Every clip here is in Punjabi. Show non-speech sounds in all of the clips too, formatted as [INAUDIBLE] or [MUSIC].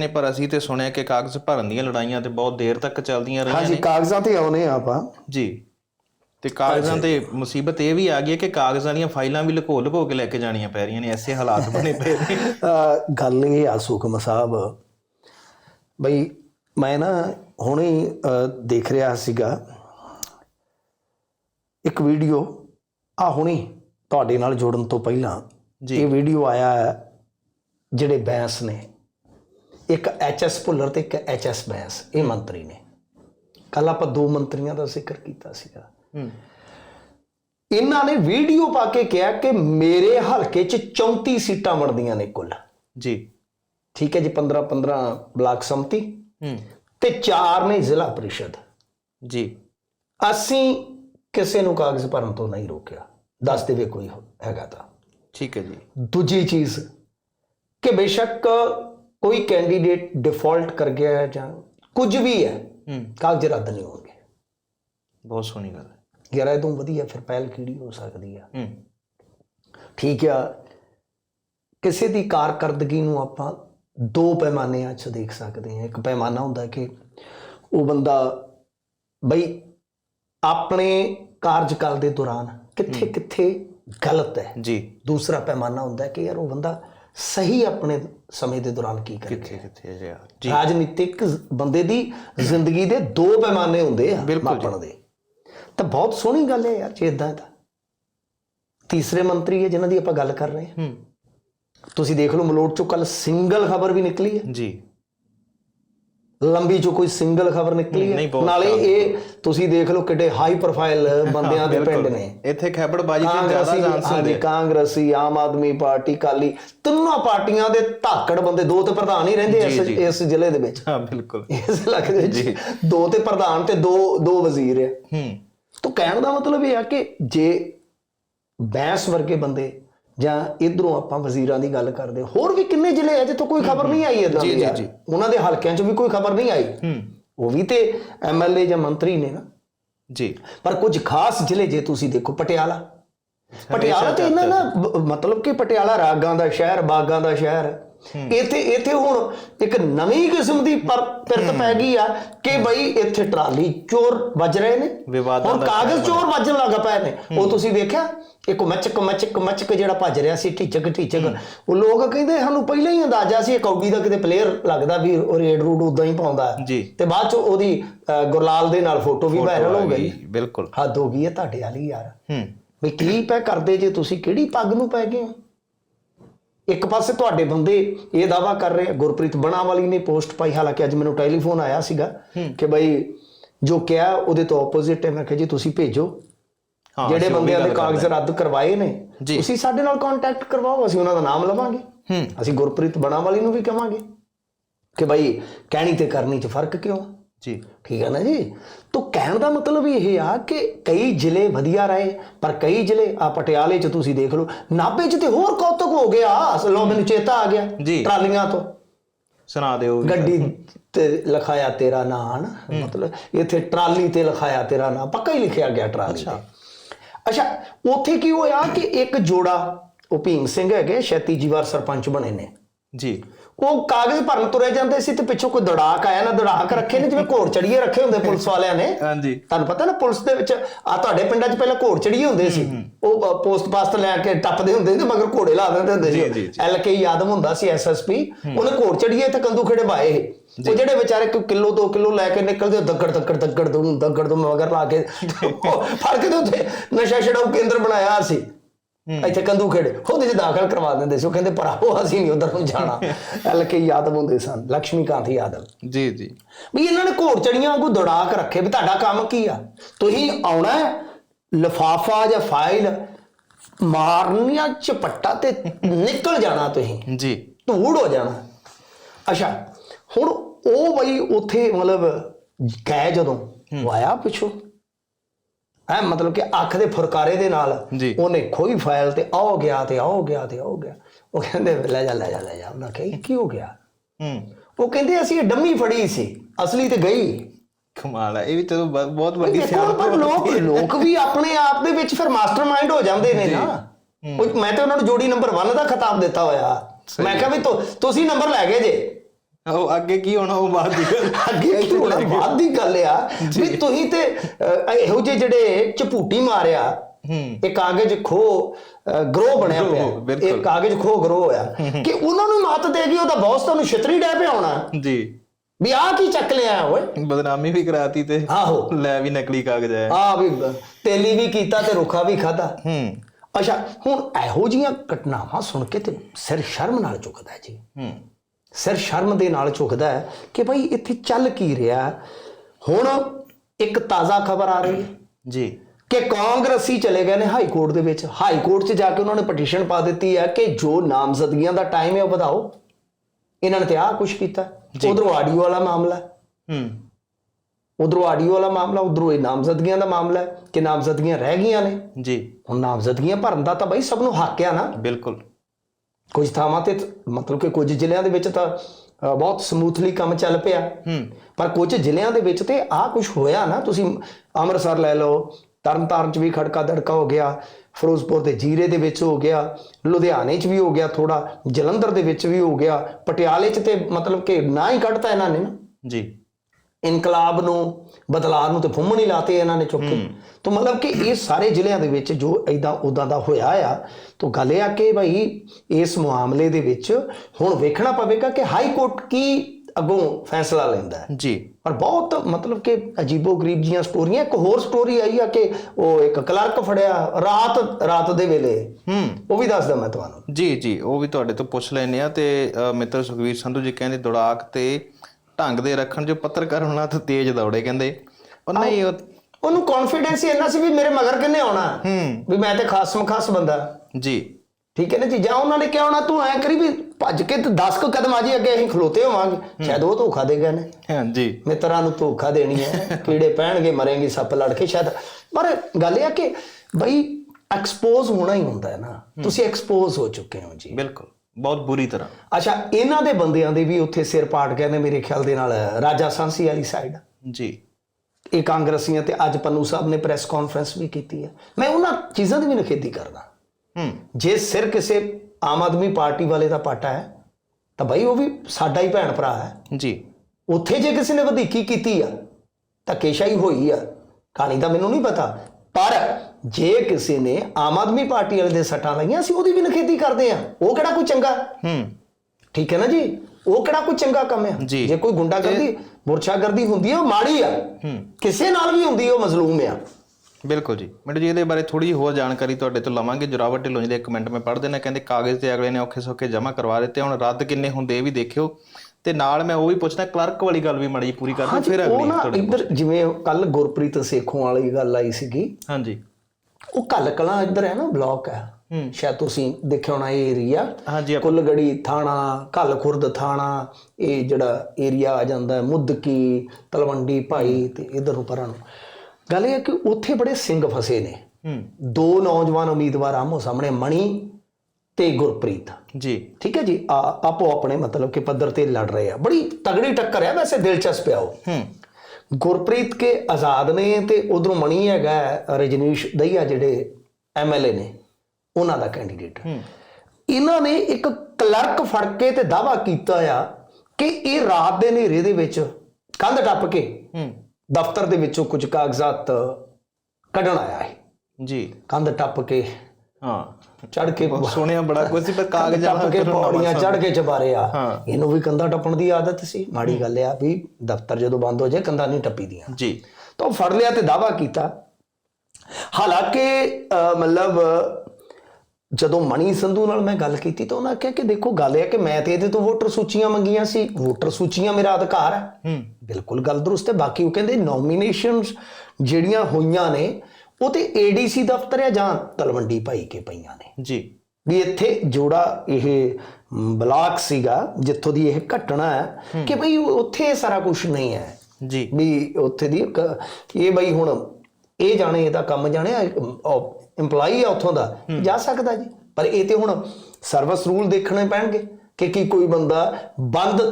ਨੇ ਪਰ ਅਸੀਂ ਤੇ ਸੁਣਿਆ ਕਿ ਕਾਗਜ਼ ਭਰਨ ਦੀਆਂ ਲੜਾਈਆਂ ਤੇ ਬਹੁਤ ਦੇਰ ਤੱਕ ਚੱਲਦੀਆਂ ਰਹੀਆਂ ਹਾਂਜੀ ਨੇ। ਕਾਗਜ਼ਾਂ ਤੇ ਆਉਨੇ ਆ ਆਪਾਂ। ਜੀ। ਤੇ ਕਾਗਜ਼ਾਂ ਤੇ ਮੁਸੀਬਤ ਇਹ ਵੀ ਆ ਗਈ ਹੈ ਕਿ ਕਾਗਜ਼ਾਂ ਦੀਆਂ ਫਾਈਲਾਂ ਵੀ ਲੁਕੋ ਲੁਕੋ ਕੇ ਲੈ ਕੇ ਜਾਣੀਆਂ ਪੈ ਰਹੀਆਂ ਨੇ ਐਸੇ ਹਾਲਾਤ ਬਣੇ ਪਏ ਨੇ। [LAUGHS] ਅਹ ਗੱਲ ਇਹ ਆ ਸੁਖਮ ਸਾਹਿਬ। ਬਈ ਮੈਂ ਨਾ ਹੁਣੇ ਅਹ, ਦੇਖ ਰਿਹਾ ਸੀਗਾ। ਇੱਕ ਵੀਡੀਓ ਆ ਹੁਣੇ ਤੁਹਾਡੇ ਨਾਲ ਜੁੜਨ ਤੋਂ ਪਹਿਲਾਂ। ਜੀ। ਇਹ ਵੀਡੀਓ ਆਇਆ ਹੈ ਜਿਹੜੇ ਬੈਂਸ ਨੇ। ਇੱਕ ਐਚਐਸ ਭੁੱਲਰ ਤੇ ਇੱਕ ਐਚਐਸ ਬੈਂਸ ਇਹ ਮੰਤਰੀ ਨੇ। ਕੱਲ ਆਪਾਂ ਦੋ ਮੰਤਰੀਆਂ ਦਾ ਜ਼ਿਕਰ ਕੀਤਾ ਸੀਗਾ। ਹੂੰ। ਇਹਨਾਂ ਨੇ ਵੀਡੀਓ ਪਾ ਕੇ ਕਿਹਾ ਕਿ ਮੇਰੇ ਹਲਕੇ 'ਚ 34 ਸੀਟਾਂ ਬਣਦੀਆਂ ਨੇ ਕੁੱਲ। ਜੀ। ਠੀਕ ਹੈ ਜੀ 15 15 ਬਲਾਕ ਸੰਮਤੀ। ਹੂੰ। ਤੇ 4 ਨੇ ਜ਼ਿਲ੍ਹਾ ਪ੍ਰੀਸ਼ਦ। ਜੀ। ਅਸੀਂ ਕਿਸੇ ਨੂੰ ਕਾਗਜ਼ ਭਰਨ ਤੋਂ ਨਹੀਂ ਰੋਕਿਆ। ਦੱਸ ਦੇਵੇ ਕੋਈ ਹੈਗਾ ਤਾਂ। ਠੀਕ ਹੈ ਜੀ। ਦੂਜੀ ਚੀਜ਼ ਕਿ ਬੇਸ਼ੱਕ ਕੋਈ ਕੈਂਡੀਡੇਟ ਡਿਫਾਲਟ ਕਰ ਗਿਆ ਹੈ ਜਾਂ ਕੁਝ ਵੀ ਹੈ ਕਾਗਜ਼ ਰੱਦ ਨਹੀਂ ਹੋਣਗੇ ਬਹੁਤ ਸੋਹਣੀ ਗੱਲ ਹੈ। ਯਾਰ ਇਹ ਤੋਂ ਵਧੀਆ ਫਿਰ ਪਹਿਲ ਕਿਹੜੀ ਹੋ ਸਕਦੀ ਆ? ਠੀਕ ਆ ਕਿਸੇ ਦੀ ਕਾਰਕਰਦਗੀ ਨੂੰ ਆਪਾਂ ਦੋ ਪੈਮਾਨਿਆਂ 'ਚ ਦੇਖ ਸਕਦੇ ਹਾਂ। ਇੱਕ ਪੈਮਾਨਾ ਹੁੰਦਾ ਕਿ ਉਹ ਬੰਦਾ ਬਈ ਆਪਣੇ ਕਾਰਜਕਾਲ ਦੇ ਦੌਰਾਨ ਕਿੱਥੇ ਕਿੱਥੇ ਗਲਤ ਹੈ। ਜੀ। ਦੂਸਰਾ ਪੈਮਾਨਾ ਹੁੰਦਾ ਕਿ ਯਾਰ ਉਹ ਬੰਦਾ ਸਹੀ ਆਪਣੇ ਸਮੇਂ ਦੇ ਦੌਰਾਨ ਕੀ ਕਰੇ ਕਿੱਥੇ ਕਿੱਥੇ ਜਿਆ ਜੀ। ਰਾਜਨੀਤਿਕ ਬੰਦੇ ਦੀ ਜ਼ਿੰਦਗੀ ਦੇ ਦੋ ਪੈਮਾਨੇ ਹੁੰਦੇ ਆ। ਮਾਪਣ ਦੇ। ਤਾਂ ਬਹੁਤ ਸੋਹਣੀ ਗੱਲ ਹੈ ਯਾਰ ਜੇ ਇਦਾਂ ਤਾਂ। ਤੀਸਰੇ ਮੰਤਰੀ ਹੈ ਜਿਨ੍ਹਾਂ ਦੀ ਆਪਾਂ ਗੱਲ ਕਰ ਰਹੇ ਹਾਂ। ਹੂੰ। ਤੁਸੀਂ ਦੇਖ ਲਓ ਮਲੋਟ ਚੋਂ ਕੱਲ ਸਿੰਗਲ ਖਬਰ ਵੀ ਨਿਕਲੀ ਹੈ। ਜੀ। ਲੰਬੀ ਚੋਂ ਕੋਈ ਸਿੰਗਲ ਖਬਰ ਨਿਕਲੀ ਹੈ? ਨਾਲੇ ਇਹ ਤੁਸੀਂ ਦੇਖ ਲਓ ਕਿੱਡੇ ਹਾਈ ਪ੍ਰੋਫਾਈਲ ਬੰਦਿਆਂ ਦੇ ਪਿੰਡ। ਨੇ। ਇੱਥੇ ਖੈਬੜਬਾਜੀ ਤੇ ਜ਼ਿਆਦਾ ਚਾਂਸ ਹੁੰਦੇ। ਕਾਂਗਰਸੀ ਆਮ ਆਦਮੀ ਪਾਰਟੀ ਕਾਲੀ ਤਿੰਨੋਂ ਪਾਰਟੀਆਂ ਦੇ ਧਾਕੜ ਬੰਦੇ ਦੋ ਤੇ ਪ੍ਰਧਾਨ ਹੀ ਰਹਿੰਦੇ ਇਸ ਜੀ। ਇਸ ਜ਼ਿਲ੍ਹੇ ਦੇ ਵਿੱਚ। ਹਾਂ ਬਿਲਕੁਲ। ਇਸ ਇਲਾਕੇ ਦੇ ਵਿੱਚ ਦੋ ਤੇ ਪ੍ਰਧਾਨ ਤੇ ਦੋ ਦੋ ਵਜ਼ੀਰ ਆ। ਹੂੰ। ਤਾਂ ਕਹਿਣ ਦਾ ਮਤਲਬ ਇਹ ਆ ਕਿ ਜੇ ਬੈਂਸ ਵਰਗੇ ਬੰਦੇ ਜਾਂ ਇਧਰੋਂ ਆਪਾਂ ਵਜ਼ੀਰਾਂ ਦੀ ਗੱਲ ਕਰਦੇ ਹਾਂ, ਹੋਰ ਵੀ ਕਿੰਨੇ ਜ਼ਿਲ੍ਹੇ ਆ ਜਿੱਥੋਂ ਕੋਈ ਖਬਰ ਨਹੀਂ ਆਈ ਇਦਾਂ ਜੀ, ਦੀ ਜੀ। ਜੀ। ਉਹਨਾਂ ਦੇ ਹਲਕਿਆਂ 'ਚ ਵੀ ਕੋਈ ਖਬਰ ਨਹੀਂ ਆਈ। ਹੂੰ। ਉਹ ਵੀ ਤੇ ਐਮਐਲਏ ਜਾਂ ਮੰਤਰੀ ਨੇ ਨਾ। ਜੀ। ਪਰ ਕੁਝ ਖਾਸ ਜ਼ਿਲ੍ਹੇ ਜੇ ਤੁਸੀਂ ਦੇਖੋ ਪਟਿਆਲਾ। ਪਟਿਆਲਾ ਤੇ ਇਹਨਾਂ ਨਾ ਮਤਲਬ ਕਿ ਪਟਿਆਲਾ ਰਾਗਾਂ ਦਾ ਸ਼ਹਿਰ ਬਾਗਾਂ ਦਾ ਸ਼ਹਿਰ। ਇੱਥੇ ਇੱਥੇ ਹੁਣ ਇੱਕ ਨਵੀਂ ਕਿਸਮ ਦੀ ਪਰ ਪਿਰਤ ਪੈ ਗਈ ਆ ਕਿ ਬਈ ਇੱਥੇ ਟਰਾਲੀ ਚੋਰ ਵੱਜ ਰਹੇ ਨੇ। ਵਿਵਾਦਾਂ ਦਾ ਕਾਗਜ਼ ਚੋਰ ਵੱਜਣ ਲੱਗ ਪਏ ਨੇ। ਉਹ ਤੁਸੀਂ ਦੇਖਿਆ ਇੱਕ ਮਚਕ ਮਚਕ ਮਚਕ ਜਿਹੜਾ ਭੱਜ ਰਿਹਾ ਸੀ ਢੀਚਕ ਢੀਚਕ। ਉਹ ਲੋਕ ਕਹਿੰਦੇ ਸਾਨੂੰ ਪਹਿਲਾਂ ਹੀ ਅੰਦਾਜ਼ਾ ਸੀ ਇਹ ਕੌਡੀ ਦਾ ਕਿਤੇ ਪਲੇਅਰ ਲੱਗਦਾ ਵੀ ਉਹ ਰੇਡ ਰੂਡ ਉਦਾਂ ਹੀ ਪਾਉਂਦਾ। ਤੇ ਬਾਅਦ ਚ ਉਹਦੀ ਗੁਰਲਾਲ ਦੇ ਨਾਲ ਫੋਟੋ ਵੀ ਵਾਇਰਲ ਹੋ ਗਈ। ਬਿਲਕੁਲ। ਹੱਦ ਹੋ ਗਈ ਹੈ ਤੁਹਾਡੇ ਵਾਲੀ ਯਾਰ। ਹੂੰ। ਵੀ ਕੀ ਪੈ ਕਰਦੇ ਜੇ ਤੁਸੀਂ? ਕਿਹੜੀ ਪੱਗ ਨੂੰ ਪੈ ਗਏ ਹੋ? ਇੱਕ ਪਾਸੇ ਤੁਹਾਡੇ ਬੰਦੇ ਇਹ ਦਾਵਾ ਕਰ ਰਹੇ ਆ, ਗੁਰਪ੍ਰੀਤ ਬਣਾ ਵਾਲੀ ਨੇ ਪੋਸਟ ਪਾਈ ਹਾਲਾਂਕਿ ਅੱਜ ਮੈਨੂੰ ਟੈਲੀਫੋਨ ਆਇਆ ਸੀਗਾ ਕਿ ਬਈ ਜੋ ਕਿਹਾ ਉਹਦੇ ਤੋਂ ਆਪੋਜ਼ਿਟ ਹੈ ਮੈਂ ਕਿਹਾ ਜੀ ਤੁਸੀਂ ਭੇਜੋ। ਹਾਂ ਜਿਹੜੇ ਬੰਦਿਆਂ ਦੇ ਕਾਗਜ਼ ਰੱਦ ਕਰਵਾਏ ਨੇ। ਤੁਸੀਂ ਸਾਡੇ ਨਾਲ ਕੰਟੈਕਟ ਕਰਵਾਓ ਅਸੀਂ ਉਹਨਾਂ ਦਾ ਨਾਮ ਲਵਾਂਗੇ। ਅਸੀਂ ਗੁਰਪ੍ਰੀਤ ਬਣਾ ਵਾਲੀ ਨੂੰ ਵੀ ਕਵਾਂਗੇ ਕਿ ਬਈ ਕਹਿਣੀ ਤੇ ਕਰਨੀ 'ਚ ਫ਼ਰਕ ਕਿਉਂ? ਜੀ। ਠੀਕ ਹੈ ਨਾ ਜੀ? ਤਾਂ ਕਹਿਣ ਦਾ ਮਤਲਬ ਇਹ ਆ ਕਿ ਕਈ ਜ਼ਿਲ੍ਹੇ ਵਧੀਆ ਰਹੇ ਪਰ ਕਈ ਜ਼ਿਲ੍ਹੇ ਆ ਪਟਿਆਲੇ 'ਚ ਤੁਸੀਂ ਦੇਖ ਲਓ ਨਾਭੇ 'ਚ ਤੇ ਹੋਰ ਕੌਤਕ ਹੋ ਗਿਆ। ਲੋ ਮੈਨੂੰ ਚੇਤਾ ਆ ਗਿਆ। ਟਰਾਲੀਆਂ ਤੋਂ। ਸੁਣਾ ਦਿਓ ਗੱਡੀ ਤੇ ਲਿਖਾਇਆ ਤੇਰਾ ਨਾਂ ਨਾ ਮਤਲਬ ਇੱਥੇ ਟਰਾਲੀ ਤੇ ਲਿਖਾਇਆ ਤੇਰਾ ਨਾਂ ਪੱਕਾ ਹੀ ਲਿਖਿਆ ਗਿਆ ਟਰਾਲੀ ਤੇ। ਅੱਛਾ। ਉੱਥੇ ਕੀ ਹੋਇਆ ਕਿ ਇੱਕ ਜੋੜਾ ਉਹ ਭੀਮ ਸਿੰਘ ਹੈਗੇ ਛੇਤੀ ਵਾਰ ਸਰਪੰਚ ਬਣੇ ਨੇ। ਜੀ। ਉਹ ਕਾਗਜ਼ ਭਰਨ ਤੁਰੇ ਜਾਂਦੇ ਸੀ ਤੇ ਪਿੱਛੋਂ ਕੋਈ ਦੜਾਕ ਆਇਆ ਨਾ ਦੜਾਕ ਰੱਖੇ ਨੇ ਜਿਵੇਂ ਘੋੜ ਚੜੀਏ ਰੱਖੇ ਹੁੰਦੇ ਪੁਲਿਸ ਵਾਲਿਆਂ ਨੇ। ਹਾਂਜੀ। ਤੁਹਾਨੂੰ ਪਤਾ ਨਾ ਪੁਲਿਸ ਦੇ ਵਿੱਚ ਆ ਤੁਹਾਡੇ ਪਿੰਡਾਂ 'ਚ ਪਹਿਲਾਂ ਘੋੜ ਚੜੀਏ ਹੁੰਦੇ ਸੀ। ਉਹ ਪੋਸਟ ਪਾਸਟ ਲੈ ਕੇ ਟੱਪਦੇ ਹੁੰਦੇ ਸੀ ਮਗਰ ਘੋੜੇ ਲਾ ਦਿੰਦੇ ਹੁੰਦੇ ਸੀ। ਐਲ ਕੇ ਯਾਦਵ ਹੁੰਦਾ ਸੀ ਐਸਐਸਪੀ ਉਹਨੇ ਘੋੜ ਚੜੀਏ ਤੇ ਕੰਦੂ ਖੇੜੇ ਬਾਏ ਉਹ ਜਿਹੜੇ ਵਿਚਾਰੇ ਕਿਲੋ 2 ਕਿਲੋ ਲੈ ਕੇ ਨਿਕਲਦੇ ਦੱਗੜ ਦੱਗੜ ਦੱਗੜ ਦੂੰ ਦੱਗੜ ਦੂੰ ਮਗਰ ਲਾ ਕੇ [LAUGHS] ਫੜ ਕੇ ਤੇ ਉੱਥੇ ਨਸ਼ਾ ਛਡਾਊ ਕੇਂਦਰ ਬਣਾਇਆ ਸੀ। ਇੱਥੇ ਕੰਦੂ ਖੇੜੇ। ਉਹਦੇ 'ਚ ਦਾਖਲ ਕਰਵਾ ਦਿੰਦੇ ਸੀ। ਉਹ ਕਹਿੰਦੇ ਪਰ ਆਓ ਅਸੀਂ ਨਹੀਂ ਉਧਰ ਨੂੰ ਜਾਣਾ। ਐਲ ਕੇ ਯਾਦਵ ਹੁੰਦੇ ਸਨ। ਲక్ష్ਮੀਕਾਂਤ ਯਾਦਵ ਜੀ ਜੀ। ਵੀ ਇਹਨਾਂ ਨੇ ਘੋੜ ਚੜੀਆਂ ਵਾਂਗੂ ਦੌੜਾਕ ਰੱਖੇ ਵੀ ਤੁਹਾਡਾ ਕੰਮ ਕੀ ਆ? ਤੁਸੀਂ ਆਉਣਾ ਲਿਫਾਫਾ ਜਾਂ ਫਾਈਲ ਮਾਰਨੀਆਂ ਚਪੱਟਾ ਤੇ ਨਿਕਲ ਜਾਣਾ ਤੁਸੀਂ। ਜੀ। ਧੂੜ ਹੋ ਜਾਣਾ। ਅੱਛਾ ਹੁਣ ਉਹ ਬਈ ਉੱਥੇ ਮਤਲਬ ਗਏ ਜਦੋਂ? ਉਹ ਆਇਆ ਪਿੱਛੋਂ? ਐ ਮਤਲਬ ਕਿ ਅੱਖ ਦੇ ਫੁਰਕਾਰੇ ਦੇ ਨਾਲ। ਉਹਨੇ ਖੋਈ ਫਾਈਲ ਤੇ ਆਓ ਗਿਆ ਤੇ ਆਓ ਗਿਆ ਤੇ ਆਓ ਗਿਆ। ਉਹ ਕਹਿੰਦੇ ਲੈ ਜਾ ਲੈ ਜਾ ਲੈ ਜਾ। ਉਹਨਾਂ ਕਹੀ ਕੀ ਹੋ ਗਿਆ? ਹੂੰ। ਉਹ ਕਹਿੰਦੇ ਅਸੀਂ ਇਹ ਡੰਮੀ ਫੜੀ ਸੀ ਅਸਲੀ ਤੇ ਗਈ। ਕਮਾਲ ਹੈ ਇਹ ਵੀ ਚਲੋ ਬਹੁਤ ਵੱਡੀ ਸਿਆਣਪ ਪਰ ਲੋਕ ਲੋਕ ਵੀ ਆਪਣੇ ਆਪ ਦੇ ਵਿੱਚ ਫਿਰ ਮਾਸਟਰਮਾਈਂਡ ਹੋ ਜਾਂਦੇ ਨੇ ਨਾ। ਉਹ ਮੈਂ ਤੇ ਉਹਨਾਂ ਨੂੰ ਜੋੜੀ ਨੰਬਰ 1 ਦਾ ਖਿਤਾਬ ਦਿੱਤਾ ਹੋਇਆ। ਮੈਂ ਕਿਹਾ ਵੀ ਤੁਸੀਂ ਨੰਬਰ ਲੈ ਗਏ ਜੇ। ਉਹ ਅੱਗੇ ਕੀ ਹੋਣਾ ਉਹ ਬਾਅਦ ਦੀ ਗੱਲ ਅੱਗੇ ਕੀ ਹੋਣਾ ਬਾਅਦ ਦੀ ਗੱਲ ਆ। ਵੀ ਤੁਸੀਂ ਤੇ ਅਹ, ਇਹੋ ਜਿਹੇ ਜਿਹੜੇ ਚਪੂਟੀ ਮਾਰਿਆ ਹੂੰ। ਇਹ ਕਾਗਜ਼ ਖੋ ਗਰੋ ਬਣਿਆ ਪਿਆ। ਬਿਲਕੁਲ। ਇਹ ਕਾਗਜ਼ ਖੋ ਗਰੋ ਹੋਇਆ। ਕਿ ਉਹਨਾਂ ਨੂੰ ਮਾਤ ਦੇਗੀ ਉਹਦਾ ਬੌਸ ਤੁਹਾਨੂੰ ਛਤਰੀ ਡੈ ਪਿਆ ਹੋਣਾ। ਜੀ। ਵੀ ਆਹ ਕੀ ਚੱਕ ਲਿਆ ਓਏ। ਬਦਨਾਮੀ ਵੀ ਕਰਾਤੀ ਤੇ ਆਹੋ। ਲੈ ਵੀ ਨਕਲੀ ਕਾਗਜ਼ ਹੈ ਆ ਵੀ ਬ- ਤੇਲੀ ਵੀ ਕੀਤਾ ਤੇ ਰੁੱਖਾ ਵੀ ਖਾਦਾ ਹੂੰ। ਅੱਛਾ ਹੁਣ ਇਹੋ ਜੀਆਂ ਘਟਨਾਵਾਂ ਸੁਣ ਕੇ ਤੇ ਸਿਰ ਸ਼ਰਮ ਨਾਲ ਝੁਕਦਾ ਹੈ ਜੀ। ਹੂੰ। ਸਿਰ ਸ਼ਰਮ ਦੇ ਨਾਲ ਝੁਕਦਾ ਹੈ ਕਿ ਭਾਈ ਇੱਥੇ ਚੱਲ ਕੀ ਰਿਹਾ ਹੁਣ ਇੱਕ ਤਾਜ਼ਾ ਖਬਰ ਆ ਰਹੀ ਹੈ ਜੀ। ਕਿ ਕਾਂਗਰਸੀ ਚਲੇ ਗਏ ਨੇ ਹਾਈ ਕੋਰਟ ਦੇ ਵਿੱਚ। ਹਾਈ ਕੋਰਟ 'ਚ ਜਾ ਕੇ ਉਹਨਾਂ ਨੇ ਪਟੀਸ਼ਨ ਪਾ ਦਿੱਤੀ ਹੈ ਕਿ ਜੋ ਨਾਮਜ਼ਦਗੀਆਂ ਦਾ ਟਾਈਮ ਹੈ ਉਹ ਵਧਾਓ। ਇਹਨਾਂ ਨੇ ਤੇ ਆਹ ਕੁਝ ਕੀਤਾ। ਉਧਰੋਂ ਆਡੀਓ ਵਾਲਾ ਮਾਮਲਾ ਹੈ। ਉਧਰੋਂ ਆਡੀਓ ਵਾਲਾ ਮਾਮਲਾ ਉਧਰੋਂ ਇਹ ਨਾਮਜ਼ਦਗੀਆਂ ਦਾ ਮਾਮਲਾ ਹੈ ਕਿ ਨਾਮਜ਼ਦਗੀਆਂ ਰਹਿ ਗਈਆਂ ਨੇ। ਜੀ। ਹੁਣ ਨਾਮਜ਼ਦਗੀਆਂ ਭਰਨ ਦਾ ਤਾਂ ਬਈ ਸਭ ਨੂੰ ਹੱਕ ਆ ਨਾ। ਬਿਲਕੁਲ। ਕੁਝ ਥਾਵਾਂ ਤੇ ਮਤਲਬ ਕਿ ਕੁਝ ਜ਼ਿਲ੍ਹਿਆਂ ਦੇ ਵਿੱਚ ਤਾਂ ਬਹੁਤ ਸਮੂਥਲੀ ਕੰਮ ਚੱਲ ਪਿਆ। ਹੂੰ। ਪਰ ਕੁਝ ਜ਼ਿਲ੍ਹਿਆਂ ਦੇ ਵਿੱਚ ਤੇ ਆਹ ਕੁਝ ਹੋਇਆ ਨਾ ਤੁਸੀਂ ਅੰਮ੍ਰਿਤਸਰ ਲੈ ਲਓ ਤਰਨਤਾਰਨ ਚ ਵੀ ਖੜਕਾ ਦੜਕਾ ਹੋ ਗਿਆ ਫਿਰੋਜ਼ਪੁਰ ਦੇ ਜੀਰੇ ਦੇ ਵਿੱਚ ਹੋ ਗਿਆ ਲੁਧਿਆਣੇ ਚ ਵੀ ਹੋ ਗਿਆ ਥੋੜਾ ਜਲੰਧਰ ਦੇ ਵਿੱਚ ਵੀ ਹੋ ਗਿਆ ਪਟਿਆਲੇ ਚ ਤੇ ਮਤਲਬ ਕਿ ਨਾ ਹੀ ਕੱਢਤਾ ਇਹਨਾਂ ਨੇ ਨਾ। ਜੀ। ਇਨਕਲਾਬ ਨੂੰ ਬਦਲਾਅ ਨੂੰ ਤੇ ਫੁੰਮਣ ਹੀ ਲਾਤੇ ਇਹਨਾਂ ਨੇ ਚੁੱਕ ਕੇ। ਤਾਂ ਮਤਲਬ ਕਿ ਇਹ ਸਾਰੇ ਜ਼ਿਲ੍ਹਿਆਂ ਦੇ ਵਿੱਚ ਜੋ ਐਦਾਂ ਉਦਾਂ ਦਾ ਹੋਇਆ ਆ ਤਾਂ ਗੱਲ ਇਹ ਆ ਕਿ ਭਾਈ ਇਸ ਮਾਮਲੇ ਦੇ ਵਿੱਚ ਹੁਣ ਵੇਖਣਾ ਪਵੇਗਾ ਕਿ ਹਾਈ ਕੋਰਟ ਕੀ ਅੱਗੋਂ ਫੈਸਲਾ ਲੈਂਦਾ ਹੈ। ਜੀ। ਪਰ ਬਹੁਤ ਮਤਲਬ ਕਿ ਅਜੀਬੋ ਗਰੀਬ ਜੀਆਂ ਸਟੋਰੀਆਂ ਇੱਕ ਹੋਰ ਸਟੋਰੀ ਆਈ ਆ ਕਿ ਉਹ ਇੱਕ ਕਲਰਕ ਫੜਿਆ ਰਾਤ ਰਾਤ ਦੇ ਵੇਲੇ। ਹੂੰ। ਉਹ ਵੀ ਦੱਸਦਾ ਮੈਂ ਤੁਹਾਨੂੰ। ਜੀ ਜੀ ਉਹ ਵੀ ਤੁਹਾਡੇ ਤੋਂ ਪੁੱਛ ਲੈਨੇ ਆ ਤੇ ਮਿੱਤਰ ਸੁਖਵੀਰ ਸੰਧੂ ਜੀ ਕਹਿੰਦੇ ਦੁੜਾਕ ਤੇ ਢੰਗ ਦੇ ਰੱਖਣ ਜੋ ਪੱਤਰਕਾਰ ਹੋਣਾ ਤੇ ਤੇਜ਼ ਦੌੜੇ ਕਹਿੰਦੇ। ਉਹ ਨਹੀਂ ਉਹ ਉਹਨੂੰ ਕੌਨਫੀਡੈਂਸ ਹੀ ਇੰਨਾ ਸੀ ਵੀ ਮੇਰੇ ਮਗਰ ਕਿੰਨੇ ਆਉਣਾ? ਹੂੰ। ਵੀ ਮੈਂ ਤੇ ਖਾਸਮ ਖਾਸ ਬੰਦਾ। ਜੀ। ਠੀਕ ਹੈ ਨਾ ਜੀ ਜਾਂ ਉਹਨਾਂ ਨੇ ਕਿਹਾ ਹੋਣਾ ਤੂੰ ਐ ਕਰੀ ਵੀ ਭੱਜ ਕੇ ਤੇ 10 ਕੁ ਕਦਮ ਆ ਜੀ ਅੱਗੇ ਅਸੀਂ ਖਲੋਤੇ ਹੋਵਾਂਗੇ। ਸ਼ਾਇਦ ਉਹ ਧੋਖਾ ਦੇ ਗਏ ਨੇ। ਹਾਂ ਜੀ। ਮਿੱਤਰਾਂ ਨੂੰ ਧੋਖਾ ਦੇਣੀ ਹੈ। [LAUGHS] ਕੀੜੇ ਪੈਣਗੇ ਮਰੇਂਗੇ ਸੱਪ ਲੜ ਕੇ ਸ਼ਾਇਦ ਪਰ ਗੱਲ ਇਹ ਆ ਕਿ ਬਈ ਐਕਸਪੋਜ਼ ਹੋਣਾ ਹੀ ਹੁੰਦਾ ਹੈ ਨਾ। ਤੁਸੀਂ ਐਕਸਪੋਜ਼ ਹੋ ਚੁੱਕੇ ਹੋ ਜੀ। ਬਿਲਕੁਲ। ਬਹੁਤ ਬੁਰੀ ਤਰ੍ਹਾਂ। ਅੱਛਾ ਇਹਨਾਂ ਦੇ ਬੰਦਿਆਂ ਦੇ ਵੀ ਉੱਥੇ ਸਿਰ ਪਾੜ ਗਏ ਨੇ ਮੇਰੇ ਖਿਆਲ ਦੇ ਨਾਲ ਰਾਜਾ ਸਾਂਸੀ ਵਾਲੀ ਸਾਈਡ ਜੀ। ਇਹ ਕਾਂਗਰਸੀਆਂ ਤੇ ਅੱਜ ਪੰਨੂ ਸਾਹਿਬ ਨੇ ਪ੍ਰੈਸ ਕਾਨਫਰੰਸ ਵੀ ਕੀਤੀ ਹੈ ਮੈਂ ਉਹਨਾਂ ਚੀਜ਼ਾਂ ਦੀ ਵੀ ਨਿਖੇਧੀ ਕਰਦਾ। ਹੂੰ। ਜੇ ਸਿਰ ਕਿਸੇ ਆਮ ਆਦਮੀ ਪਾਰਟੀ ਵਾਲੇ ਦਾ ਪਾਟਾ ਹੈ ਤਾਂ ਭਾਈ ਉਹ ਵੀ ਸਾਡਾ ਹੀ ਭੈਣ ਭਰਾ ਹੈ। ਜੀ। ਉੱਥੇ ਜੇ ਕਿਸੇ ਨੇ ਵਧੀਕੀ ਕੀਤੀ ਆ ਤਾਂ ਕੇਸ਼ਾਈ ਹੋਈ ਆ। ਕਹਾਣੀ ਦਾ ਮੈਨੂੰ ਨਹੀਂ ਪਤਾ। ਪਰ ਜੇ ਕਿਸੇ ਨੇ ਆਮ ਆਦਮੀ ਪਾਰਟੀ ਵਾਲੇ ਦੇ ਸੱਟਾਂ ਲਾਈਆਂ ਅਸੀਂ ਉਹਦੀ ਵੀ ਨਿਖੇਧੀ ਕਰਦੇ ਆ। ਉਹ ਕਿਹੜਾ ਕੋਈ ਚੰਗਾ? ਹੂੰ। ਠੀਕ ਹੈ ਨਾ ਜੀ? ਉਹ ਕਿਹੜਾ ਕੋਈ ਚੰਗਾ ਕੰਮ ਹੈ ਜੀ। ਕੋਈ ਗੁੰਡਾਗਰਦੀ ਮੁਰਛਾਗਰਦੀ ਹੁੰਦੀ ਹੈ ਉਹ ਮਾੜੀ ਆ। ਹੂੰ। ਕਿਸੇ ਨਾਲ ਵੀ ਹੁੰਦੀ ਉਹ ਮਜ਼ਲੂਮ ਆ। ਬਿਲਕੁਲ ਜੀ। ਮੈਨੂੰ ਜੀ ਇਹਦੇ ਬਾਰੇ ਥੋੜੀ ਜਿਹੀ ਹੋਰ ਜਾਣਕਾਰੀ ਤੁਹਾਡੇ ਤੋਂ ਲਵਾਂਗੇ। ਜੁਰਾਵਰ ਢਿੱਲੋਂ ਜੀ ਦੇ ਕਮੈਂਟ ਮੈਂ ਪੜ੍ਹ ਦੇਣਾ ਕਹਿੰਦੇ ਕਾਗਜ਼ ਤੇ ਅਗਲੇ ਨੇ ਔਖੇ ਸੌਖੇ ਜਮ੍ਹਾਂ ਕਰਵਾ ਦਿੱਤੇ। ਹੁਣ ਰੱਦ ਕਿੰਨੇ ਹੁੰਦੇ ਇਹ ਵੀ ਦੇਖਿਓ। ਤੇ ਨਾਲ ਮੈਂ ਉਹ ਵੀ ਪੁੱਛਣਾ ਕਲਰਕ ਵਾਲੀ ਗੱਲ ਵੀ ਮਾੜੀ ਪੂਰੀ ਕਰ ਫਿਰ ਉਹ ਅਗਲੀ ਨਾ ਤੁਹਾਡੇ ਇੱਧਰ ਜਿਵੇਂ ਕੱਲ ਗੁਰਪ੍ਰੀਤ ਸੇਖੋਂ ਵਾਲੀ ਗੱਲ ਆਈ ਸੀਗੀ। ਹਾਂਜੀ। ਉਹ ਕੱਲ ਕਲਾਂ ਇੱਧਰ ਹੈ ਨਾ ਬਲਾਕ ਹੈ। ਹੂੰ। ਸ਼ਾਇਦ ਤੁਸੀਂ ਦੇਖਿਆ ਹੋਣਾ ਇਹ ਏਰੀਆ ਕੁੱਲਗੜੀ ਥਾਣਾ ਕੱਲ ਖੁਰਦ ਥਾਣਾ ਇਹ ਜਿਹੜਾ ਏਰੀਆ ਆ ਜਾਂਦਾ ਹੈ ਮੁੱਦਕੀ ਤਲਵੰਡੀ ਭਾਈ ਤੇ ਇਧਰ ਨੂੰ ਪਰਾਂ ਨੂੰ। ਗੱਲ ਇਹ ਹੈ ਕਿ ਉੱਥੇ ਬੜੇ ਸਿੰਘ ਫਸੇ ਨੇ। ਹੂੰ। ਦੋ ਨੌਜਵਾਨ ਉਮੀਦਵਾਰ ਆਮੋ ਸਾਹਮਣੇ ਮਣੀ ਤੇ ਗੁਰਪ੍ਰੀਤ। ਜੀ। ਠੀਕ ਹੈ ਜੀ? ਆ- ਆਪੋ ਆਪਣੇ ਮਤਲਬ ਕਿ ਪੱਧਰ ਤੇ ਲੜ ਰਹੇ ਆ। ਬੜੀ ਤਗੜੀ ਟੱਕਰ ਹੈ ਵੈਸੇ ਦਿਲਚਸਪ ਹੈ ਉਹ। ਹੂੰ। ਗੁਰਪ੍ਰੀਤ ਕੇ ਆਜ਼ਾਦ ਨੇ ਤੇ ਉਧਰੋਂ ਮਣੀ ਹੈਗਾ ਰਜਨੀਸ਼ ਦਹੀਆ ਜਿਹੜੇ ਐਮਐਲਏ ਨੇ ਉਹਨਾਂ ਦਾ ਕੈਂਡੀਡੇਟ ਇਹਨਾਂ ਨੇ ਇੱਕ ਕਲਰਕ ਫੜ ਕੇ ਤੇ ਦਾਵਾ ਕੀਤਾ ਆ ਕਿ ਇਹ ਰਾਤ ਦੇ ਹਨੇਰੇ ਦੇ ਵਿੱਚ ਕੰਧ ਟੱਪ ਕੇ ਦਫ਼ਤਰ ਦੇ ਵਿੱਚੋਂ ਕੁਝ ਕਾਗਜ਼ਾਤ ਕੱਢਣ ਆਇਆ ਹੈ ਜੀ। ਕੰਧ ਟੱਪ ਕੇ ਹਾਂ। ਚੜ ਕੇ ਸੁਣਿਆ ਬੜਾ ਕੁਝ ਸੀ ਪਰ ਕਾਗਜ਼ ਟੱਪ ਕੇ ਪੌੜੀਆਂ ਚੜ ਕੇ ਚਬਾਰੇ ਆ। ਇਹਨੂੰ ਵੀ ਕੰਧਾ ਟੱਪਣ ਦੀ ਆਦਤ ਸੀ। ਮਾੜੀ ਗੱਲ ਆ ਵੀ ਦਫ਼ਤਰ ਜਦੋਂ ਬੰਦ ਹੋ ਜਾਏ ਕੰਧਾ ਨਹੀਂ ਟੱਪੀਦੀਆਂ ਜੀ। ਤਾਂ ਫੜ ਲਿਆ ਤੇ ਦਾਵਾ ਕੀਤਾ। ਹਾਲਾਂਕਿ ਮਤਲਬ ਜਦੋਂ ਮਣੀ ਸੰਧੂ ਨਾਲ ਮੈਂ ਗੱਲ ਕੀਤੀ ਤਾਂ ਉਹਨਾਂ ਕਿਹਾ ਕਿ ਦੇਖੋ ਗੱਲ ਇਹ ਹੈ ਕਿ ਮੈਂ ਤੇ ਇਹਦੇ ਤੋਂ ਵੋਟਰ ਸੂਚੀਆਂ ਮੰਗੀਆਂ ਸੀ। ਵੋਟਰ ਸੂਚੀਆਂ ਮੇਰਾ ਅਧਿਕਾਰ ਹੈ। ਹੂੰ। ਬਿਲਕੁਲ ਗੱਲ ਦਰੁਸਤ ਹੈ। ਬਾਕੀ ਉਹ ਕਹਿੰਦੇ ਨੋਮੀਨੇਸ਼ਨਸ ਜਿਹੜੀਆਂ ਹੋਈਆਂ ਨੇ ਉਹ ਤੇ ਏਡੀਸੀ ਦਫ਼ਤਰ ਹੈ ਜਾਂ ਤਲਵੰਡੀ ਭਾਈ ਕੇ ਪਈਆਂ ਨੇ? ਜੀ। ਵੀ ਇੱਥੇ ਜੋੜਾ ਇਹ ਬਲਾਕ ਸੀਗਾ ਜਿੱਥੋਂ ਦੀ ਇਹ ਘਟਨਾ ਹੈ ਕਿ ਭਈ ਉੱਥੇ ਸਾਰਾ ਕੁਝ ਨਹੀਂ ਹੈ। ਜੀ। ਵੀ ਉੱਥੇ ਦੀ ਇਹ ਬਈ ਹੁਣ ਇਹ ਜਾਣੇ ਇਹਦਾ ਕੰਮ ਜਾਣੇ EMPLOYEE ਆ ਉੱਥੋਂ ਦਾ ਜਾ ਸਕਦਾ ਜੀ। ਪਰ ਇਹ ਤੇ ਹੁਣ ਸਰਵਿਸ ਰੂਲ ਦੇਖਣੇ ਪੈਣਗੇ। ਕਿ ਕੀ ਕੋਈ ਬੰਦਾ ਬੰਦ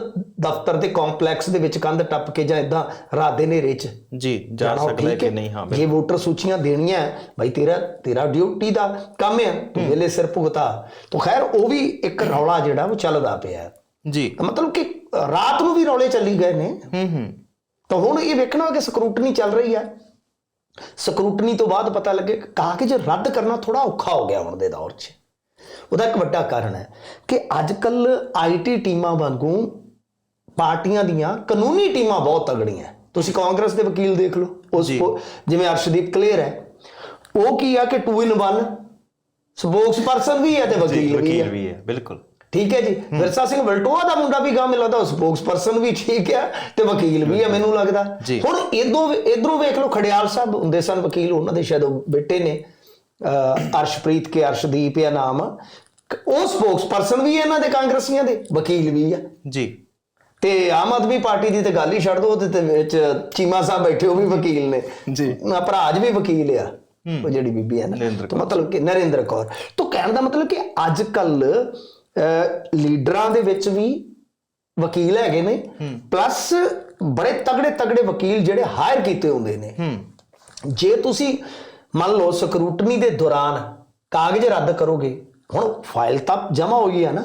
ਦਫ਼ਤਰ ਦੇ ਕੰਪਲੈਕਸ ਦੇ ਵਿੱਚ ਕੰਧ ਟੱਪ ਕੇ ਜਾਂ ਇਦਾਂ ਰਾਤ ਦੇ ਹਨੇਰੇ 'ਚ ਜੀ ਜਾ ਸਕਦਾ ਹੈ ਕਿ ਨਹੀਂ ਹਾਂ ਜੇ ਵੋਟਰ ਸੂਚੀਆਂ ਦੇਣੀਆਂ ਭਾਈ ਤੇਰਾ ਤੇਰਾ ਡਿਊਟੀ ਦਾ ਕੰਮ ਹੈ ਤੂੰ ਵੇਲੇ ਸਿਰ ਭੁਗਤਾ। ਤਾਂ ਖੈਰ ਉਹ ਵੀ ਇੱਕ ਰੌਲਾ ਜਿਹੜਾ ਉਹ ਚੱਲਦਾ ਪਿਆ। ਜੀ। ਮਤਲਬ ਕਿ ਰਾਤ ਨੂੰ ਵੀ ਰੌਲੇ ਚੱਲੀ ਗਏ ਨੇ। ਹੂੰ ਹੂੰ। ਤਾਂ ਹੁਣ ਇਹ ਵੇਖਣਾ ਕਿ ਸਕਰੂਟਨੀ ਚੱਲ ਰਹੀ ਹੈ। ਸਕਰੂਟਨੀ ਤੋਂ ਬਾਅਦ ਪਤਾ ਲੱਗੇ ਕਿ ਕਾਗਜ਼ ਰੱਦ ਕਰਨਾ ਥੋੜਾ ਔਖਾ ਹੋ ਗਿਆ ਹੁਣ ਦੇ ਦੌਰ 'ਚ। ਉਹਦਾ ਇੱਕ ਵੱਡਾ ਕਾਰਨ ਹੈ ਕਿ ਅੱਜ ਕੱਲ ਆਈਟੀ ਟੀਮਾਂ ਵਾਂਗੂ ਪਾਰਟੀਆਂ ਦੀਆਂ ਕਾਨੂੰਨੀ ਟੀਮਾਂ ਬਹੁਤ ਤਗੜੀਆਂ ਤੁਸੀਂ ਕਾਂਗਰਸ ਦੇ ਵਕੀਲ ਦੇਖ ਲਓ ਉਸ ਜਿਵੇਂ ਅਰਸ਼ਦੀਪ ਕਲੀਅਰ ਹੈ ਉਹ ਕੀ ਆ ਕਿ 2 ਇਨ 1 ਸਪੋਕਸ ਪਰਸਨ ਵੀ ਹੈ ਤੇ ਵਕੀਲ ਵੀ ਹੈ। ਬਿਲਕੁਲ। ਠੀਕ ਹੈ ਜੀ। ਵਿਰਸਾ ਸਿੰਘ ਵਲਟੋਆ ਦਾ ਮੁੰਡਾ ਵੀ ਗਾ ਮੈਨੂੰ ਲੱਗਦਾ ਸਪੋਕਸ ਪਰਸਨ ਵੀ ਠੀਕ ਹੈ ਤੇ ਵਕੀਲ ਵੀ ਹੈ ਮੈਨੂੰ ਲੱਗਦਾ। ਹੁਣ ਇਦੋਂ ਇਧਰੋਂ ਵੇਖ ਲਓ ਖੜਿਆਲ ਸਾਹਿਬ ਹੁੰਦੇ ਸਨ ਵਕੀਲ ਉਹਨਾਂ ਦੇ ਸ਼ਾਇਦ ਬੇਟੇ ਨੇ। ਅਰਸ਼ਪ੍ਰੀਤ ਕੇ ਅਰਸ਼ਦੀਪ ਆ ਨਾਮ ਉਹ ਸਪੋਕਸ ਪਰਸਨ ਵੀ ਇਹਨਾਂ ਦੇ ਕਾਂਗਰਸੀਆਂ ਦੇ ਵਕੀਲ ਵੀ ਹੈ ਜੀ। ਤੇ ਆਮ ਆਦਮੀ ਪਾਰਟੀ ਦੀ ਤੇ ਗੱਲ ਹੀ ਛੱਡ ਦੋ ਉਹਦੇ ਤੇ ਵਿੱਚ ਚੀਮਾ ਸਾਹਿਬ ਬੈਠੇ ਉਹ ਵੀ ਵਕੀਲ ਨੇ। ਜੀ। ਨਾ ਭਰਾਜ ਵੀ ਵਕੀਲ ਆ ਉਹ ਜਿਹੜੀ ਬੀਬੀ ਹੈ ਨਾ। ਮਤਲਬ ਕਿ ਨਰਿੰਦਰ ਕੌਰ। ਤੋਂ ਕਹਿਣ ਦਾ ਮਤਲਬ ਕਿ ਅੱਜ ਕੱਲ ਲੀਡਰਾਂ ਦੇ ਵਿੱਚ ਵੀ ਵਕੀਲ ਹੈਗੇ ਨੇ ਪਲੱਸ ਬੜੇ ਤਗੜੇ ਤਗੜੇ ਵਕੀਲ ਜਿਹੜੇ ਹਾਇਰ ਕੀਤੇ ਹੁੰਦੇ ਨੇ। ਜੇ ਤੁਸੀਂ ਮੰਨ ਲਓ ਸਕਰੂਟਨੀ ਦੇ ਦੌਰਾਨ ਕਾਗਜ਼ ਰੱਦ ਕਰੋਗੇ ਹੁਣ ਫਾਈਲ ਤਾਂ ਜਮ੍ਹਾਂ ਹੋਈ ਹੈ ਨਾ।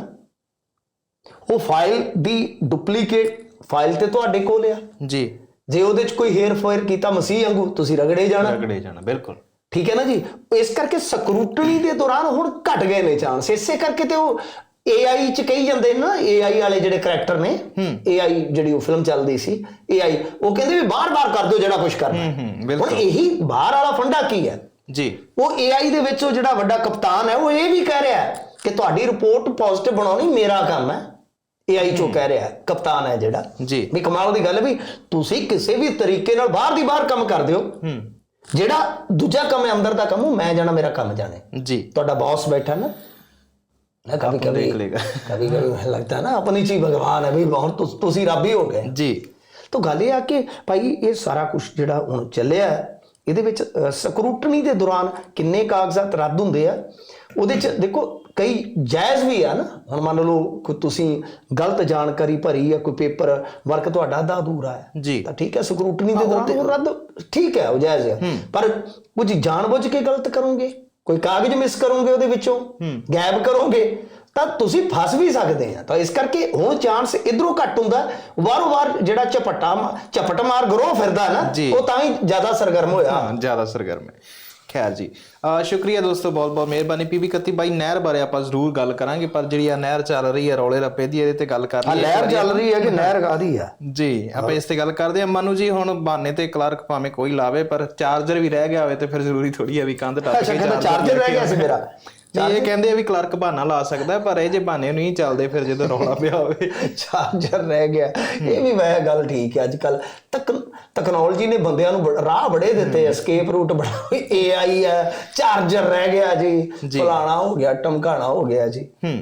ਉਹ ਫਾਈਲ ਦੀ ਡੁਪਲੀਕੇਟ ਫਾਈਲ ਤੇ ਤੁਹਾਡੇ ਕੋਲ ਆ। ਜੀ। ਜੇ ਉਹਦੇ 'ਚ ਕੋਈ ਹੇਰ ਫੇਰ ਕੀਤਾ ਮਸੀਹ ਵਾਂਗੂ ਤੁਸੀਂ ਰਗੜੇ ਜਾਣਾ। ਰਗੜੇ ਜਾਣਾ ਬਿਲਕੁਲ। ਠੀਕ ਹੈ ਨਾ ਜੀ? ਇਸ ਕਰਕੇ ਸਕਰੂਟਨੀ ਦੇ ਦੌਰਾਨ ਹੁਣ ਘਟ ਗਏ ਨੇ ਚਾਂਸ। ਇਸੇ ਕਰਕੇ ਤੇ ਉਹ AI ਚ ਕਹੀ ਜਾਂਦੇ ਨੇ ਨਾ AI ਵਾਲੇ ਜਿਹੜੇ ਕਰੈਕਟਰ ਨੇ AI ਜਿਹੜੀ ਉਹ ਫਿਲਮ ਚੱਲਦੀ ਸੀ AI ਉਹ ਕਹਿੰਦੇ ਵੀ ਬਾਰ-ਬਾਰ ਕਰ ਦਿਓ ਜਿਹੜਾ ਕੁਝ ਕਰਨਾ। ਹੂੰ। ਹੁਣ ਇਹੀ ਬਾਹਰ ਵਾਲਾ ਫੰਡਾ ਕੀ ਹੈ? ਜੀ। ਉਹ AI ਦੇ ਵਿੱਚ ਉਹ ਜਿਹੜਾ ਵੱਡਾ ਕਪਤਾਨ ਹੈ ਉਹ ਇਹ ਵੀ ਕਹਿ ਰਿਹਾ ਹੈ ਕਿ ਤੁਹਾਡੀ ਰਿਪੋਰਟ ਪੋਜ਼ਿਟਿਵ ਬਣਾਉਣੀ ਮੇਰਾ ਕੰਮ ਹੈ। AI ਚੋਂ ਕਹਿ ਰਿਹਾ ਕਪਤਾਨ ਹੈ ਜਿਹੜਾ। ਜੀ। ਵੀ ਕਮਾਲ ਦੀ ਗੱਲ ਵੀ ਤੁਸੀਂ ਕਿਸੇ ਵੀ ਤਰੀਕੇ ਨਾਲ ਬਾਹਰ ਦੀ ਬਾਹਰ ਕੰਮ ਕਰ ਦਿਓ। ਹੂੰ। ਜਿਹੜਾ ਦੂਜਾ ਕੰਮ ਹੈ ਅੰਦਰ ਦਾ ਕੰਮ ਉਹ ਮੈਂ ਜਾਣਾ ਮੇਰਾ ਕੰਮ ਜਾਣੇ ਜੀ। ਤੁਹਾਡਾ ਬੌਸ ਬੈਠਾ ਨਾ ਨਾ कभी कभी देख लेगा कभी ਲੱਗਦਾ ਨਾ है ना अपनी ਭਗਵਾਨ ਹੈ ਵੀ ਹੁਣ ਤੁਸ- ਤੁਸੀਂ ਰੱਬ ਹੀ ਹੋ ਗਏ। ਜੀ। ਤਾਂ ਗੱਲ ਇਹ ਆ ਕਿ ਭਾਈ ਇਹ ਸਾਰਾ ਕੁਝ ਜਿਹੜਾ ਹੁਣ ਚੱਲਿਆ ਹੈ, ਇਹਦੇ ਵਿੱਚ ਸਕਰੂਟਨੀ ਦੇ ਦੌਰਾਨ ਕਿੰਨੇ ਕਾਗਜ਼ਾਤ ਰੱਦ ਹੁੰਦੇ ਆ ਉਹਦੇ ਚ ਦੇਖੋ ਕਈ ਜਾਇਜ਼ ਵੀ ਆ ਨਾ। ਹੁਣ ਮੰਨ ਲਓ ਕੋਈ ਤੁਸੀਂ ਗਲਤ ਜਾਣਕਾਰੀ ਭਰੀ ਆ ਕੋਈ ਪੇਪਰ ਵਰਕ ਤੁਹਾਡਾ ਦਾ ਅਧੂਰਾ ਹੈ। ਜੀ। ਤਾਂ ਠੀਕ ਹੈ ਸਕਰੂਟਨੀ ਦੇ ਦੌਰਾਨ ਉਹ ਰੱਦ ਠੀਕ ਹੈ ਉਹ ਜਾਇਜ਼ ਹੈ। ਪਰ ਕੁਝ ਜਾਣ ਬੁੱਝ ਕੇ ਗਲਤ ਕਰੋਗੇ? ਕੋਈ ਕਾਗਜ਼ ਮਿਸ ਕਰੋਗੇ ਉਹਦੇ ਵਿੱਚੋਂ? ਗਾਇਬ ਕਰੋਗੇ? ਤਾਂ ਤੁਸੀਂ ਫਸ ਵੀ ਸਕਦੇ ਆ। ਤਾਂ ਇਸ ਕਰਕੇ ਹੁਣ ਚਾਂਸ ਇਧਰੋਂ ਘੱਟ ਹੁੰਦਾ। ਵਾਰੋ ਵਾਰ ਜਿਹੜਾ ਝਪਟਾ ਮਾ- ਝਪਟ ਮਾਰ ਗਰੋ ਫਿਰਦਾ ਨਾ। ਉਹ ਤਾਂ ਹੀ ਜ਼ਿਆਦਾ ਸਰਗਰਮ ਹੋਇਆ। ਹਾਂ ਜ਼ਿਆਦਾ ਸਰਗਰਮ ਹੈ। ਖੈਰ ਜੀ। ਸ਼ੁਕਰੀਆ ਦੋਸਤੋ ਬਹੁਤ ਬਹੁਤ ਮਿਹਰਬਾਨੀ। ਪੀਬੀ ਕੱਤੀ ਬਾਈ ਨਹਿਰ ਬਾਰੇ ਆਪਾਂ ਜ਼ਰੂਰ ਗੱਲ ਕਰਾਂਗੇ ਪਰ ਜਿਹੜੀ ਆ ਨਹਿਰ ਚੱਲ ਰਹੀ ਹੈ ਰੌਲੇ ਰੱਪੇ ਦੀ ਇਹਦੇ ਤੇ ਗੱਲ ਕਰ ਆ ਲਈਏ ਲਹਿਰ ਚੱਲ ਰਹੀ ਹੈ ਕਿ ਨਹਿਰ ਕਾਦੀ ਆ? ਜੀ ਆਪਾਂ ਇਸ ਤੇ ਗੱਲ ਕਰਦੇ ਹਾਂ। ਮਨੂ ਜੀ ਹੁਣ ਬਹਾਨੇ ਤੇ ਕਲਰਕ ਭਾਵੇਂ ਕੋਈ ਲਾਵੇ ਪਰ ਚਾਰਜਰ ਵੀ ਰਹਿ ਗਿਆ ਹੋਵੇ ਤੇ ਫਿਰ ਜ਼ਰੂਰੀ ਥੋੜੀ ਹੈ ਵੀ ਕੰਧ ਟੱਪ ਕੇ ਚਾਰਜਰ ਰਹਿ ਗਿਆ ਸੀ ਮੇਰਾ। ਇਹ ਕਹਿੰਦੇ ਆ ਵੀ ਕਲਰਕ ਬਹਾਨਾ ਲਾ ਸਕਦਾ ਪਰ ਇਹ ਜੇ ਬਹਾਨੇ ਨਹੀਂ ਚੱਲਦੇ ਫਿਰ ਜਦੋਂ ਰੌਲਾ ਪਿਆ ਹੋਵੇ ਚਾਰਜਰ ਰਹਿ ਗਿਆ। ਇਹ ਵੀ ਵੈ ਗੱਲ ਠੀਕ ਹੈ ਅੱਜ ਕੱਲ ਟੈਕਨੋਲੋਜੀ ਨੇ ਬੰਦਿਆਂ ਨੂੰ ਬੜ- ਰਾਹ ਬੜੇ ਦਿੱਤੇ ਐਸਕੇਪ ਰੂਟ ਬਣਾ ਏਆਈ ਹੈ ਚਾਰਜਰ ਰਹਿ ਗਿਆ ਜੀ। ਫਲਾਣਾ ਹੋ ਗਿਆ ਟਮਕਾਣਾ ਹੋ ਗਿਆ ਜੀ। ਹੂੰ।